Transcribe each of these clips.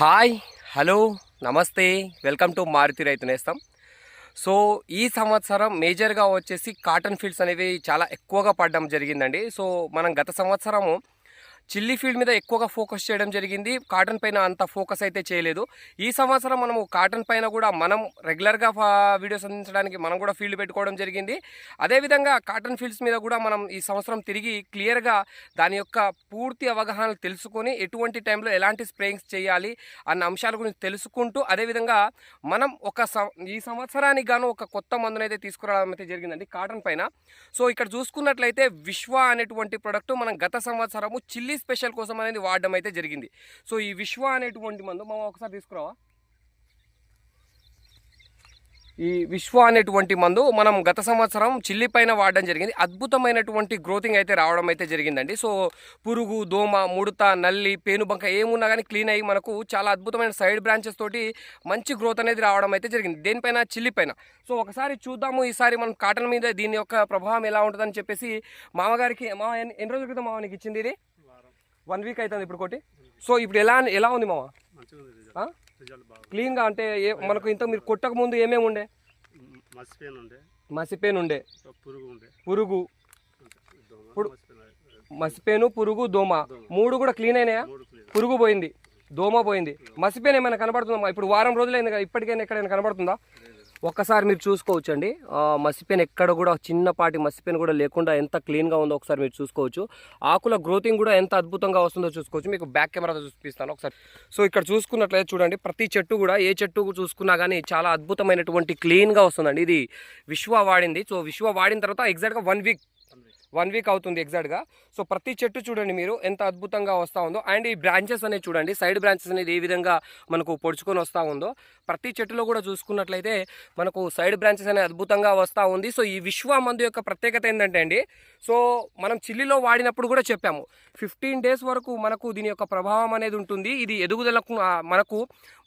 Hi hello నమస్తే welcome to Maruti రైతు నేస్తం. సో ఈ సంవత్సరం మేజర్గా వచ్చేసి కాటన్ ఫీల్డ్స్ అనేవి చాలా ఎక్కువగా పడడం జరిగిందండి. సో మనం గత సంవత్సరము చిల్లీ ఫీల్డ్ మీద ఎక్కువగా ఫోకస్ చేయడం జరిగింది. కాటన్ పైన అంత ఫోకస్ అయితే చేయలేదు. ఈ సంవత్సరం మనము కాటన్ పైన కూడా మనం రెగ్యులర్గా వీడియోస్ అందించడానికి మనం కూడా ఫీల్డ్ పెట్టుకోవడం జరిగింది. అదేవిధంగా కాటన్ ఫీల్డ్స్ మీద కూడా మనం ఈ సంవత్సరం తిరిగి క్లియర్గా దాని యొక్క పూర్తి అవగాహన తెలుసుకొని ఎటువంటి టైంలో ఎలాంటి స్ప్రేయింగ్స్ చేయాలి అన్న అంశాల గురించి తెలుసుకుంటూ అదేవిధంగా మనం ఒక సం- ఈ సంవత్సరానికి గాను ఒక కొత్త మందునైతే తీసుకురావడం అయితే జరిగిందండి కాటన్ పైన. సో ఇక్కడ చూసుకున్నట్లయితే విశ్వ అనేటువంటి ప్రొడక్ట్ మనం గత సంవత్సరము చిల్లీ స్పెషల్ కోసం అనేది వాడడం అయితే జరిగింది. సో ఈ విశ్వ అనేటువంటి మందు మనం ఒకసారి తీసుకురావా? ఈ విశ్వ అనేటువంటి మందు మనం గత సంవత్సరం చిల్లి పైన వాడడం జరిగింది. అద్భుతమైనటువంటి గ్రోతింగ్ అయితే రావడం అయితే జరిగిందండి. సో పురుగు దోమ ముడత నల్లి పేనుబంక ఏమున్నా కానీ క్లీన్ అయ్యి మనకు చాలా అద్భుతమైన సైడ్ బ్రాంచెస్ తోటి మంచి గ్రోత్ అనేది రావడం అయితే జరిగింది. దేనిపైన? చిల్లి పైన. సో ఒకసారి చూద్దాము. ఈసారి మనం కాటన్ మీద దీని యొక్క ప్రభావం ఎలా ఉంటుందని చెప్పేసి మామగారికి మా ఎన్ని రోజుల క్రితం మామనికి ఇచ్చింది ఇది? వన్ వీక్ అవుతుంది ఇప్పుడు ఒకటి సో ఇప్పుడు ఎలా ఎలా ఉంది మామ? క్లీన్గా అంటే ఏ మనకు ఇంత మీరు కొట్టక ముందు ఏమేమి ఉండే? మసిపేను ఉండే. పురుగు ఇప్పుడు- మసిపేను పురుగు దోమ. మూడు కూడా క్లీన్ అయినాయా? పురుగు పోయింది. దోమ పోయింది. మసిపేను ఏమైనా కనబడుతుందా ఇప్పుడు వారం రోజులైంది కదా ఇప్పటికైనా ఎక్కడైనా కనబడుతుందా? ఒక్కసారి మీరు చూసుకోవచ్చు అండి మసిపేను ఎక్కడ కూడా చిన్నపాటి మసిపెన్ కూడా లేకుండా ఎంత క్లీన్గా ఉందో ఒకసారి మీరు చూసుకోవచ్చు. ఆకుల గ్రోతింగ్ కూడా ఎంత అద్భుతంగా వస్తుందో చూసుకోవచ్చు. మీకు బ్యాక్ కెమెరాతో చూపిస్తాను ఒకసారి. సో ఇక్కడ చూసుకున్నట్లయితే చూడండి ప్రతి చెట్టు కూడా ఏ చెట్టు చూసుకున్నా కానీ చాలా అద్భుతమైనటువంటి క్లీన్గా వస్తుందండి. ఇది విశ్వ వాడింది. సో విశ్వ వాడిన తర్వాత ఎగ్జాక్ట్గా వన్ వీక్ వన్ వీక్ అవుతుంది ఎగ్జాక్ట్గా సో ప్రతి చెట్టు చూడండి మీరు ఎంత అద్భుతంగా వస్తూ ఉందో. అండ్ ఈ బ్రాంచెస్ అనేది చూడండి సైడ్ బ్రాంచెస్ అనేది ఏ విధంగా మనకు పొడుచుకొని వస్తూ ఉందో. ప్రతి చెట్టులో కూడా చూసుకున్నట్లయితే మనకు సైడ్ బ్రాంచెస్ అనేది అద్భుతంగా వస్తూ ఉంది. సో ఈ విశ్వ మందు యొక్క ప్రత్యేకత ఏంటంటే అండి సో మనం చిల్లిలో వాడినప్పుడు కూడా చెప్పాము. ఫిఫ్టీన్ డేస్ వరకు మనకు దీని యొక్క ప్రభావం అనేది ఉంటుంది. ఇది ఎదుగుదలకు మనకు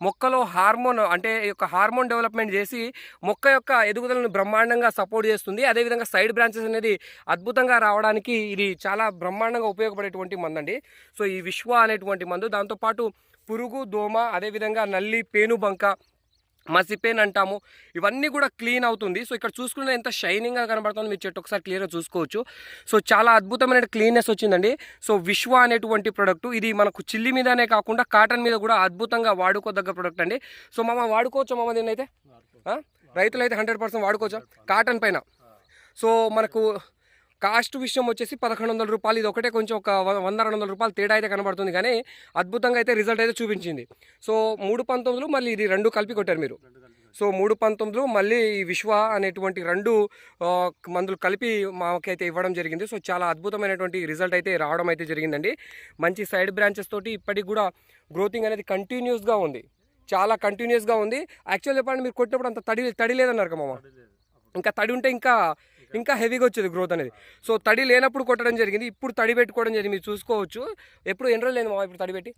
మొక్కలో హార్మోన్ అంటే ఈ యొక్క హార్మోన్ డెవలప్మెంట్ చేసి మొక్క యొక్క ఎదుగుదలను బ్రహ్మాండంగా సపోర్ట్ చేస్తుంది. అదేవిధంగా సైడ్ బ్రాంచెస్ అనేది అద్భుతంగా రావడానికి ఇది చాలా బ్రహ్మాండంగా ఉపయోగపడేటువంటి మందండి. సో ఈ విశ్వ అనేటువంటి మందు దాంతోపాటు పురుగు దోమ అదేవిధంగా నల్లి పేనుబంక మసిపేన్ అంటాము. ఇవన్నీ కూడా క్లీన్ అవుతుంది. సో ఇక్కడ చూసుకుంటే ఎంత షైనింగ్గా కనబడుతుంది మీరు చెట్టు ఒకసారి క్లియర్గా చూసుకోవచ్చు. సో చాలా అద్భుతమైన క్లీన్నెస్ వచ్చిందండి. సో విశ్వ అనేటువంటి ప్రోడక్ట్. ఇది మనకు చిల్లి మీదనే కాకుండా కాటన్ మీద కూడా అద్భుతంగా వాడుకోదగ్గ ప్రొడక్ట్ అండి. సో మామ వాడుకోవచ్చు మామ దీన్ని అయితే రైతులు అయితే హండ్రెడ్ పర్సెంట్ వాడుకోవచ్చు? కాటన్ పైన. సో మనకు కాస్ట్ విషయం వచ్చేసి పదకొండు వందల రూపాయలు. ఇది ఒకటే కొంచెం ఒక వంద రెండు వందల రూపాయలు తేడా అయితే కనబడుతుంది. కానీ అద్భుతంగా అయితే రిజల్ట్ అయితే చూపించింది. సో మూడు పంతొమ్మిదిలో మళ్ళీ ఇది రెండు కలిపి కొట్టారు మీరు. సో మూడు పంతొమ్మిదిలో మళ్ళీ ఈ విశ్వ అనేటువంటి రెండు మందులు కలిపి మాకైతే ఇవ్వడం జరిగింది. సో చాలా అద్భుతమైనటువంటి రిజల్ట్ అయితే రావడం అయితే జరిగిందండి. మంచి సైడ్ బ్రాంచెస్ తోటి ఇప్పటికి కూడా గ్రోతింగ్ అనేది కంటిన్యూస్గా ఉంది. చాలా కంటిన్యూస్గా ఉంది. యాక్చువల్ చెప్పండి మీరు కొట్టినప్పుడు అంత తడి తడి లేదన్నారు కదా మామ? ఇంకా తడి ఉంటే ఇంకా ఇంకా హెవీగా వచ్చేది గ్రోత్ అనేది. సో తడి లేనప్పుడు కొట్టడం జరిగింది. ఇప్పుడు తడి పెట్టుకోవడం జరిగింది. మీరు చూసుకోవచ్చు. ఎప్పుడు ఎన్ని రోజులు లేదు ఇప్పుడు తడి పెట్టి?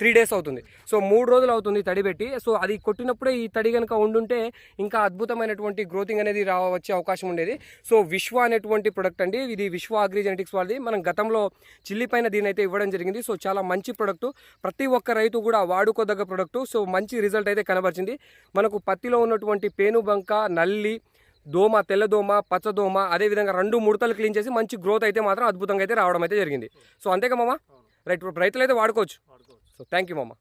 త్రీ డేస్ అవుతుంది. సో మూడు రోజులు అవుతుంది తడి పెట్టి. సో అది కొట్టినప్పుడే ఈ తడి కనుక ఉండుంటే ఇంకా అద్భుతమైనటువంటి గ్రోతింగ్ అనేది రా వచ్చే అవకాశం ఉండేది. సో విశ్వ అనేటువంటి ప్రొడక్ట్ అండి. ఇది విశ్వ అగ్రి జెనెటిక్స్ వాళ్ళది. మనం గతంలో చిల్లి పైన దీని అయితే ఇవ్వడం జరిగింది. సో చాలా మంచి ప్రొడక్ట్ ప్రతి ఒక్క రైతు కూడా వాడుకోదగ్గ ప్రొడక్ట్ సో మంచి రిజల్ట్ అయితే కనబరిచింది. మనకు పత్తిలో ఉన్నటువంటి పేనుబంక నల్లి దోమ తెల్లదోమ పచ్చదోమ అదేవిధంగా రెండు ముడతలు క్లీన్ చేసి మంచి గ్రోత్ అయితే మాత్రం అద్భుతంగా అయితే రావడం అయితే జరిగింది. సో అంతేగా మామ? రైట్ రైతులు అయితే వాడుకోవచ్చు. వాడుకోవచ్చు. సో థ్యాంక్ యూ మామ.